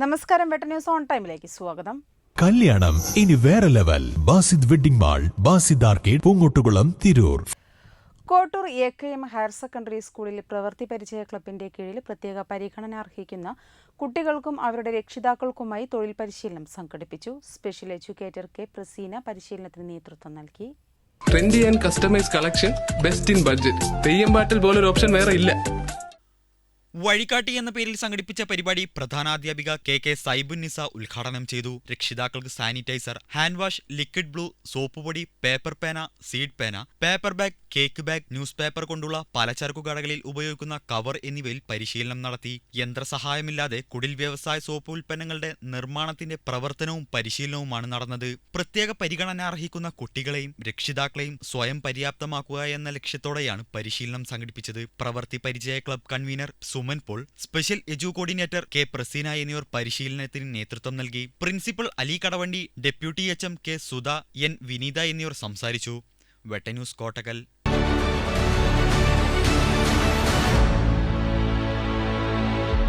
നമസ്കാരം വെട്ട news on ടൈമിലേക്ക് സ്വാഗതം. കല്യാണം ഇനി വേറെ level. Basid wedding mall Basid arcade Poongottukulam Tirur. Kottur A K M higher secondary സ്കൂളിൽ പ്രവൃത്തി പരിചയ ക്ലബിന്റെ കീഴിൽ പ്രത്യേക പരിഗണന അർഹിക്കുന്ന കുട്ടികൾക്കും അവരുടെ രക്ഷിതാക്കൾക്കുമായി തൊഴിൽ പരിശീലനം സംഘടിപ്പിച്ചു. സ്പെഷ്യൽ എഡ്യൂക്കേറ്റർ കെ പ്രസീന പരിശീലനത്തിന് നേതൃത്വം നൽകി. Trendy and customise collection best in budget. Theyyam പാട്ടിൽ പോലൊരു ഓപ്ഷൻ വേറെ ഇല്ല. വഴികാട്ടി എന്ന പേരിൽ സംഘടിപ്പിച്ച പരിപാടി പ്രധാനാധ്യാപിക കെ കെ സൈബുന്നിസ നിസ ഉദ്ഘാടനം ചെയ്തു. രക്ഷിതാക്കൾക്ക് sanitiser hand wash liquid blue soap പൊടി പേപ്പർ പേന സീഡ് പേന paper bag cake bag news paper കൊണ്ടുള്ള പലചരക്കു കടകളിൽ ഉപയോഗിക്കുന്ന കവർ എന്നിവയിൽ പരിശീലനം നടത്തി. യന്ത്രസഹായമില്ലാതെ കുടിൽ വ്യവസായ സോപ്പ് ഉൽപ്പന്നങ്ങളുടെ നിർമ്മാണത്തിന്റെ പ്രവർത്തനവും പരിശീലനവുമാണ് നടന്നത്. പ്രത്യേക പരിഗണന അർഹിക്കുന്ന കുട്ടികളെയും രക്ഷിതാക്കളെയും സ്വയം പര്യാപ്തമാക്കുക എന്ന ലക്ഷ്യത്തോടെയാണ് പരിശീലനം സംഘടിപ്പിച്ചത്. പ്രവൃത്തി പരിചയ club convener Suman Paul special edu coordinator K Praseena എന്നിവർ പരിശീലനത്തിന് നേതൃത്വം നൽകി. Principal Ali Kadavandi deputy H M K Sudha N Vineetha എന്നിവർ സംസാരിച്ചു. വെട്ടന്യൂസ് കോട്ടക്കൽ